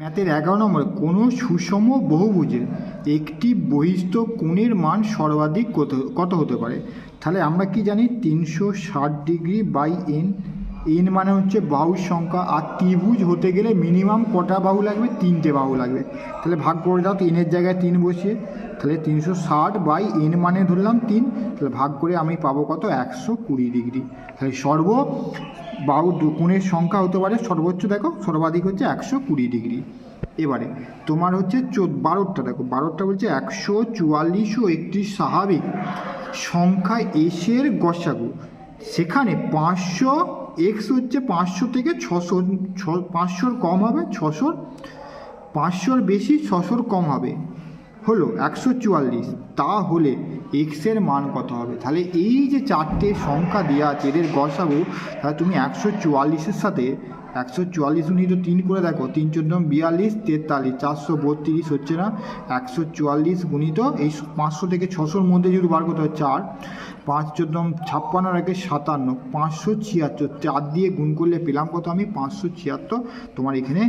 ম্যাথের এগারো নম্বরে, কোনো সুষম বহুভুজের একটি বহিস্থ কোণের মান সর্বাধিক কত কত হতে পারে? তাহলে আমরা কি জানি? তিনশো ষাট ডিগ্রি বাই এন এন মানে হচ্ছে বাহুর সংখ্যা, আর ত্রিভুজ হতে গেলে মিনিমাম কটা বাহু লাগবে? তিনটে বাহু লাগবে। তাহলে ভাগ করে দাও তিনের জায়গায় তিন বসিয়ে। তাহলে তিনশো ষাট বাই এন মানে ধরলাম তিন। তাহলে ভাগ করে আমি পাবো কত? একশো কুড়ি ডিগ্রি। তাহলে সর্ব দু- কোণের সংখ্যা হতে পারে সর্বোচ্চ, দেখো, সর্বাধিক হচ্ছে একশো কুড়ি ডিগ্রি। এবারে, তোমার হচ্ছে চোদ্দ বারোটা দেখো বারোটা বলছে একশো চুয়াল্লিশ ও একটি স্বাভাবিক। সংখ্যা এসের গসাগু। সেখানে পাঁচশো এক্স হচ্ছে পাঁচশো থেকে ছশো, ছ, পাঁচশোর কম হবে, ছশোর, পাঁচশোর বেশি, ছশোর কম হবে। হলো একশো চুয়াল্লিশ। তাহলে এক্সের মান কত হবে? তাহলে এই যে চারটে সংখ্যা দেওয়া আছে, এদের গসাগু তাহলে তুমি একশো চুয়াল্লিশের সাথে একশো চুয়াল্লিশ উনি তো তিন করে দেখো, তিন চোদ্দ বিয়াল্লিশ, তেতাল্লিশ, চারশো বত্রিশ হচ্ছে না? একশো চুয়াল্লিশ গুণিত এই পাঁচশো থেকে ছশোর মধ্যে যদি বার করতে হয় চার, পাঁচ চোদ্দ ছাপ্পান্ন রেখে সাতান্ন, পাঁচশো ছিয়াত্তর, চার দিয়ে গুণ করলে পেলাম কত আমি? পাঁচশো ছিয়াত্তর। তোমার এখানে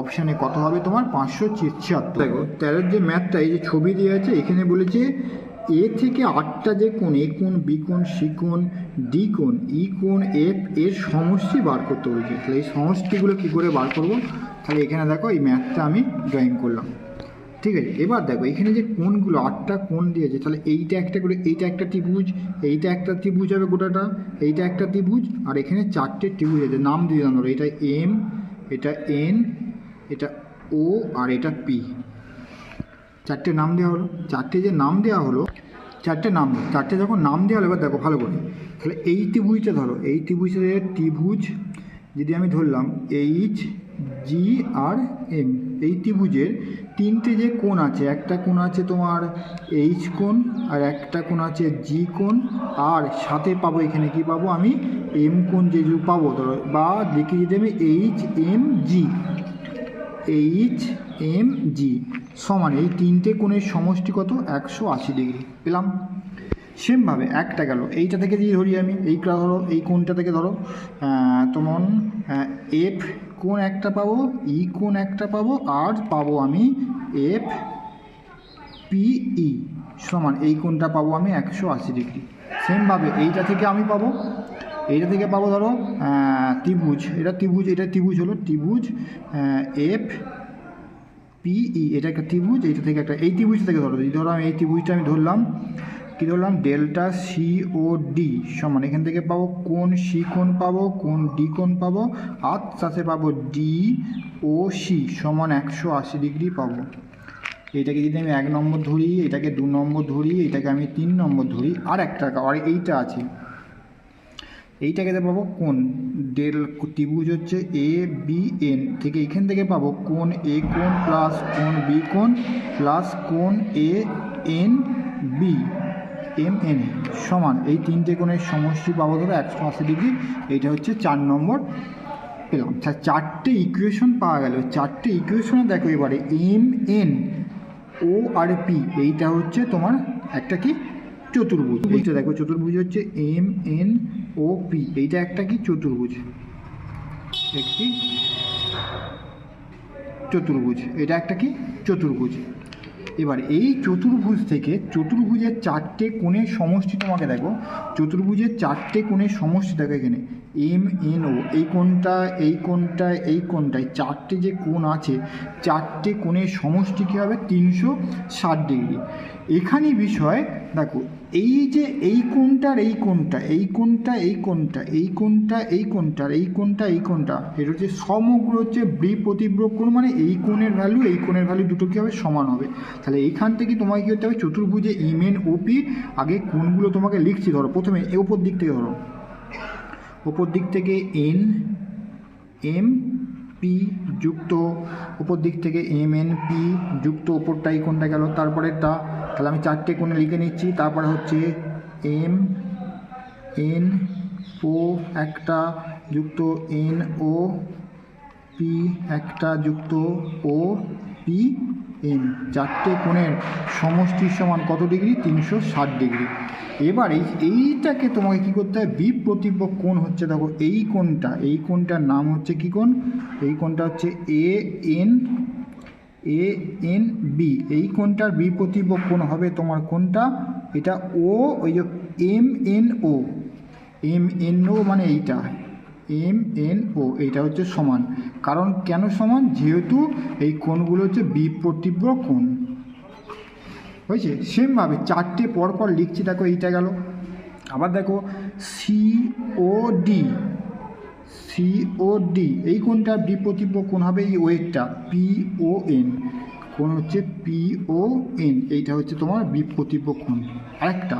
অপশানে কত হবে তোমার? পাঁচশো ছিয়াত্তর। দেখো, তেরোর যে ম্যাথটা এই যে ছবি দিয়ে আছে, এখানে বলেছে এ থেকে আটটা যে কোণ, এ কোণ, বি কোণ, সি কোণ, ডি কোণ, ই কোণ, এফ, এর সমষ্টি বার করতে বলেছে তাহলে এই সমষ্টিগুলো কী করে বার করব? তাহলে এখানে দেখো এই ম্যাথটা আমি ড্রয়িং করলাম। ঠিক আছে? এবার দেখো, এখানে যে কোণগুলো, আটটা কোণ দিয়েছে, তাহলে এইটা একটা করে, এইটা একটা ত্রিভুজ, এইটা একটা ত্রিভুজ হবে গোটাটা, এইটা একটা ত্রিভুজ, আর এখানে চারটে ত্রিভুজ আছে। নাম দিয়ে দিলাম এটা এম এটা এন এটা ও আর এটা পি চারটে নাম দেওয়া হলো, চারটে যে নাম দেওয়া হলো, চারটে নাম, চারটে যখন নাম দেওয়া হলো, এবার দেখো ভালো করে। তাহলে এই ত্রিভুজটা ধরো, এই ত্রিভুজের ত্রিভুজ যদি আমি ধরলাম এইচ জি আর এম এই ত্রিভুজের তিনটে যে কোণ আছে, একটা কোণ আছে তোমার এইচ কোণ আর একটা কোণ আছে জি কোণ, আর সাথে পাবো এখানে কি পাবো আমি? এম কোণ যে যে পাবো, ধরো, বা লিখে যদি আমি H M G H M G সমান এই তিনটে কোণের সমষ্টি কত? একশো আশি ডিগ্রি। পেলাম। সেমভাবে একটা গেল। এইটা থেকে যদি ধরি আমি। এইটা ধরো, এই কোণটা থেকে ধরো। তোমার এফ কোণ একটা পাবো ই কোণ একটা পাবো আর পাবো আমি এফ পিই সমান এই কোণটা পাবো আমি একশো আশি ডিগ্রি। সেমভাবে এইটা থেকে আমি পাবো। এইটা থেকে পাবো ধরো ত্রিভুজ। এটা ত্রিভুজ এটা ত্রিভুজ হলো ত্রিভুজ এফ পিই এটা একটা ত্রিভুজ, এইটা থেকে একটা, এই ত্রিভুজ থেকে ধরো, যদি ধরো আমি এই ত্রিভুজটা আমি ধরলাম, কী ধরলাম? ডেল্টা সি ও ডি সমান, এখান থেকে পাবো কোন সি কোন পাবো, কোন ডি কোন পাবো, আর সাথে পাবো ডি ও সি সমান একশো আশি ডিগ্রি পাবো। এটাকে যদি আমি এক নম্বর ধরি, এটাকে দু নম্বর ধরি, এটাকে আমি তিন নম্বর ধরি, আর একটা, আর এইটা আছে। এইটাকে পাবো কোন ডেল ত্রিভুজ হচ্ছে এ বি এন থেকে এখান থেকে পাবো কোন এ কোন প্লাস কোন বি কোন প্লাস কোন A N B M N সমান। এই তিনটে কোণের সমষ্টি পাবো ধরো একশো আশি ডিগ্রি। এইটা হচ্ছে চার নম্বর পেলাম। চারটে ইকুয়েশন পাওয়া গেল। চারটে ইকুয়েশনে দেখো এবারে M N O R P এইটা হচ্ছে তোমার একটা কি? চতুর্ভুজ। এইটা দেখো, চতুর্ভুজ হচ্ছে এম এন ও পি এইটা একটা কি? চতুর্ভুজ। একটি চতুর্ভুজ। এটা একটা কি? চতুর্ভুজ। এবার এই চতুর্ভুজ থেকে চতুর্ভুজের চারটে কোণের সমষ্টি তোমাকে দেখো। চতুর্ভুজের চারটে কোণের সমষ্টি দেখো এখানে। এম, এন, ও, এই কোণটা এই কোণটা, এই কোণটায় চারটে যে কোণ আছে, চারটে কোণের সমষ্টি কী হবে? তিনশো ষাট ডিগ্রি। এখানে বিষয়, দেখো, এই যে এই কোণটার এই কোণটা এই কোণটা এই কোণটা এই কোণটা, এই কোণটার এই কোণটা এই কোণটা, এটা হচ্ছে সমগ্র হচ্ছে বৃ প্রতিব্রক কোণ মানে এই কোণের ভ্যালু এই কোণের ভ্যালু দুটো কী হবে? সমান হবে। তাহলে এইখান থেকে তোমাকে কী করতে হবে? চতুর্ভুজে ইমেন ওপি আগে কোণগুলো তোমাকে লিখছি, ধরো, প্রথমে এ ওপর দিক থেকে ধরো। ওপর দিক থেকে এন, এম, পি যুক্ত, উপর দিক থেকে এম, এন, পি যুক্ত ওপরটাই কোনটা গেল? তারপরে তা, তাহলে আমি চারটে কোণে লিখে নিচ্ছি। তারপরে হচ্ছে এম, এন, ও একটা যুক্ত, এন, ও, পি একটা যুক্ত, ও, পি এন চারটে কোণের সমষ্টির সমান কত ডিগ্রি? তিনশো ষাট ডিগ্রি। এবার এই, এইটাকে তোমাকে কী করতে হবে বি প্রতিব্য কোণ হচ্ছে, দেখো, এই কোণটা। এই কোণটার নাম হচ্ছে কী কোণ? এই কোণটা হচ্ছে A N A N B. এই কোণটার বি প্রতিব্য কোণ হবে তোমার কোনটা এটা ও, ওই যে M N O. M N O মানে এইটা। এম এন ও এইটা হচ্ছে সমান। কারণ কেন সমান? যেহেতু এই কোণগুলো হচ্ছে বি প্রতিব্য কোণ। হয়েছে সেমভাবে চারটে পরপর লিখছি, দেখো এইটা গেল। আবার দেখো C O D C O D এই কোনটা বিপ্রতিব্য কোণ হবে এই ওয়েটটা পি ও এন কোণ হচ্ছে পি ও এন এইটা হচ্ছে তোমার বিপ্রতিব্য কোণ। আরেকটা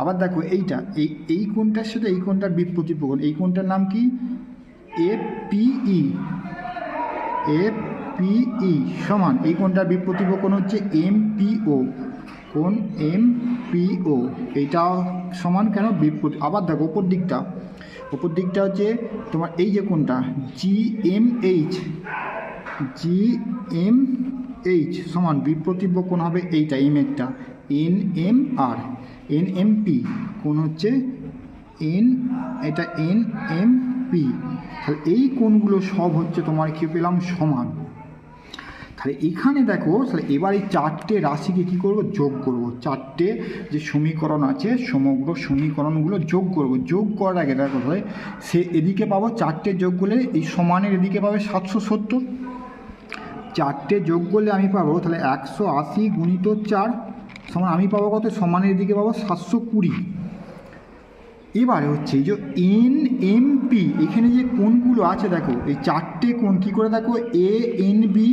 আবার দেখো এইটা, এই এই কোণটার সাথে এই কোণটার বিপ্রতিব্য কোণ এই কোণটার নাম কি? এফ পিই এফ পিই সমান, এই কোণটার বিপ্রতিব্য কোণ হচ্ছে এম পিও কোণ এম পিও এইটা সমান কেন? বিপ্রতি আবার দেখো ওপর দিকটা ওপর দিকটা হচ্ছে তোমার এই যে কোনটা G M H, G M H সমান বিপ্রতিব্য হবে এইটা এম একটা N M R. N M P কোণ হচ্ছে এন, এটা এন এম পি। তাহলে এই কোণগুলো সব হচ্ছে তোমার কি পেলাম? সমান। তাহলে এখানে দেখো, তাহলে এবার এই চারটে রাশিকে কী করব? যোগ করব। চারটে যে সমীকরণ আছে, সমগ্র সমীকরণগুলো যোগ করব। যোগ করার আগে দেখো হয় সে এদিকে পাবো, চারটে যোগ করলে এই সমানের এদিকে পাবে সাতশো সত্তর। চারটে যোগ করলে আমি পাবো, তাহলে একশো আশি গুণিত চার সমান আমি পাবো কত? সমানের দিকে পাবো সাতশো কুড়ি। এবারে হচ্ছে এই যে এন এম পি এখানে যে কোনগুলো আছে দেখো, এই চারটে কোন কি করে দেখো? A N B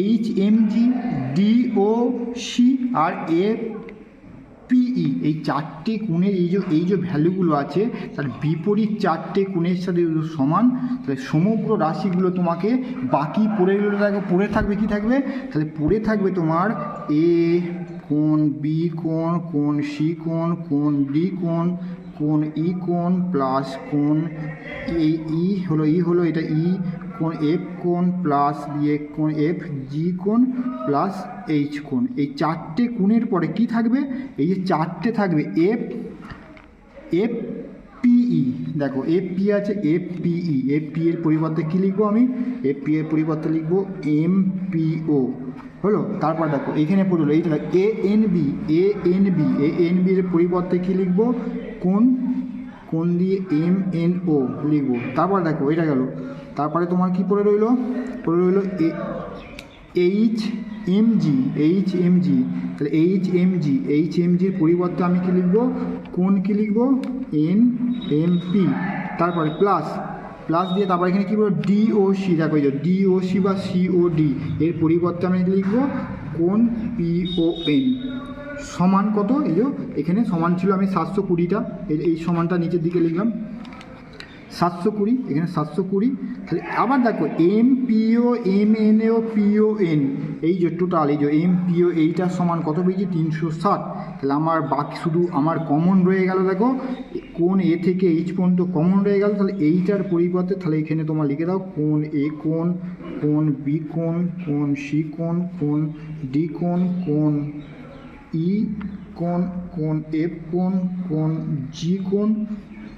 H M G D O C R A P এই চারটে কোণের এই যে এই যে ভ্যালুগুলো আছে, তার বিপরীত চারটে কোণের সাথে সমান, তাহলে সমগ্র রাশিগুলো তোমাকে বাকি পড়ে গেলে দেখো, পড়ে থাকবে, কি থাকবে? তাহলে পড়ে থাকবে তোমার এ কোণ বি কোণ কোণ সি কোণ কোণ ডি কোণ কোণ ই কোণ প্লাস কোণ এই ই হলো ই হলো এটা ই কোণ এফ কোণ প্লাস দিয়ে কোণ এফ জি কোণ প্লাস এইচ কোণ। এই চারটে কোণের পরে কি থাকবে? এই যে চারটে থাকবে এফ এফ পিই দেখো এফ পি আছে এফ পিই এফ পি এর পরিবর্তে কী লিখব আমি? এফ পি এর পরিবর্তে লিখব এম পিও হলো, তারপর দেখো এখানে পড়ল এইটা A N B A N B A N B এর পরিবর্তে কী লিখব? কোন কোন দিয়ে এম এন ও লিখব? তারপর দেখো এটা গেল। তারপরে তোমার কি পড়ে রইল? পড়ে রইল A H M G H M G তাহলে H M G H M জির পরিবর্তে আমি কি লিখব? কোন কি লিখব? এন এম পি তারপরে প্লাস প্লাস দিয়ে তারপর এখানে কী বলব? ডিওসি দেখো এই ডিওসি বা সিওডি এর পরিবর্তে আমি লিখব কোন পিও এন সমান কত? এই যে এখানে সমান ছিল আমি সাতশো কুড়িটা এই- এই সমানটা নিচের দিকে লিখলাম। সাতশো কুড়ি, এখানে সাতশো কুড়ি। তাহলে আবার দেখো M P O M N O P O N total এই যে এম পিও এইটার সমান কত পেয়েছি? তিনশো ষাট। তাহলে আমার বাকি শুধু আমার কমন রয়ে গেল, দেখো। কোন এ থেকে এইচ পর্যন্ত কমন রয়ে গেল, তাহলে এইটার পরিবর্তে তাহলে এখানে তোমার লিখে দাও কোন এ কোন কোন বি কোন কোন সি কোন কোন ডি কোন কোন ই কোন কোন এফ কোন কোন জি কোন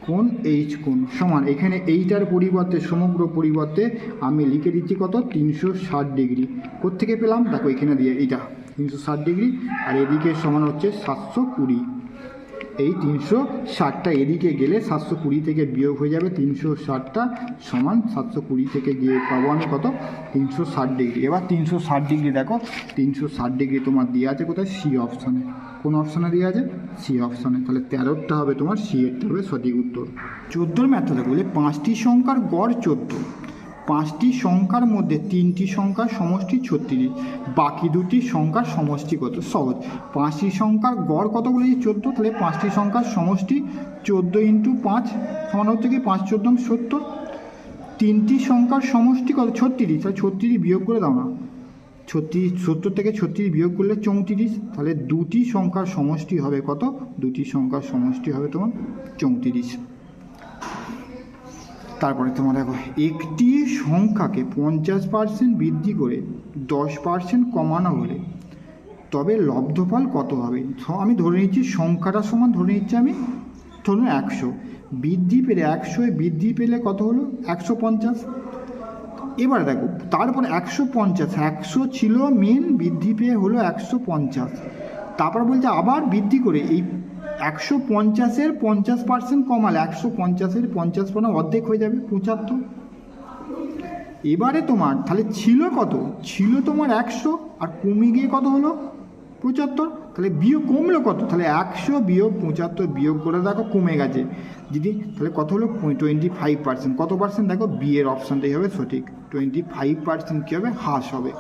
কোন এইচ কোন সমান, এখানে এইটার পরিবর্তে, সমগ্র পরিবর্তে আমি লিখে দিচ্ছি কত? তিনশো ষাট ডিগ্রি। কোত্থেকে পেলাম? দেখো এখানে দিয়ে, এইটা, তিনশো ষাট ডিগ্রি, আর এদিকে সমান হচ্ছে সাতশো কুড়ি। এই তিনশো ষাটটা এদিকে গেলে সাতশো কুড়ি থেকে বিয়োগ হয়ে যাবে। তিনশো ষাটটা সমান সাতশো কুড়ি থেকে গিয়ে পাবো আমি কত? তিনশো ষাট ডিগ্রি। এবার তিনশো ষাট ডিগ্রি দেখো। তিনশো ষাট ডিগ্রি তোমার দেওয়া আছে কোথায়? সি অপশানে। কোন অপশানে দেওয়া আছে? সি অপশানে। তাহলে তেরোটা হবে তোমার, সি এরটা হবে সঠিক উত্তর। চোদ্দোর ম্যাথটা বলে পাঁচটি সংখ্যার গড় চোদ্দ। পাঁচটি সংখ্যার মধ্যে তিনটি সংখ্যার সমষ্টি ছত্রিশ, বাকি দুটি সংখ্যার সমষ্টি কত? সহজ। পাঁচটি সংখ্যার গড় কত বলেছি চোদ্দ। তাহলে পাঁচটি সংখ্যার সমষ্টি চোদ্দ ইন্টু পাঁচ সমান হচ্ছে কি? পাঁচ চোদ্দ সত্তর। তিনটি সংখ্যার সমষ্টি কত? ছত্রিশ। তাহলে ছত্রিশ বিয়োগ করে দাও না। ছত্রিশ, সত্তর থেকে ছত্রিশ বিয়োগ করলে চৌত্রিশ। তাহলে দুটি সংখ্যার সমষ্টি হবে কত? দুটি সংখ্যার সমষ্টি হবে তোমার চৌত্রিশ। তারপরে তোমার দেখো, একটি সংখ্যাকে পঞ্চাশ পার্সেন্ট বৃদ্ধি করে দশ পার্সেন্ট কমানো হলে, তবে লব্ধফল কত হবে? আমি ধরে নিচ্ছি সংখ্যাটা সমান, ধরে নিচ্ছি আমি ধরুন একশো। বৃদ্ধি পেলে একশোয় বৃদ্ধি পেলে কত হলো? একশো পঞ্চাশ। এবার দেখো, তারপর একশো পঞ্চাশ, একশো ছিল মেন বৃদ্ধি পেয়ে হলো একশো পঞ্চাশ। তারপর বলছে আবার বৃদ্ধি করে এই একশো পঞ্চাশের পঞ্চাশ পার্সেন্ট কমালে, একশো পঞ্চাশের পঞ্চাশ পার্সেন্ট অর্ধেক হয়ে যাবে, পঁচাত্তর। এবারে তোমার, তাহলে ছিল কত? ছিল তোমার একশো, আর কমে গিয়ে কত হলো? পঁচাত্তর। তাহলে বিয়োগ কমলো কত? তাহলে একশো বিয়োগ পঁচাত্তর বিয়োগ করে দেখো, কমে গেছে। যদি, তাহলে কত হলো? টোয়েন্টি ফাইভ পার্সেন্ট কত পার্সেন্ট দেখো বিয়ের অপশানটাই হবে সঠিক। টোয়েন্টি ফাইভ পার্সেন্ট কী হবে? হ্রাস হবে।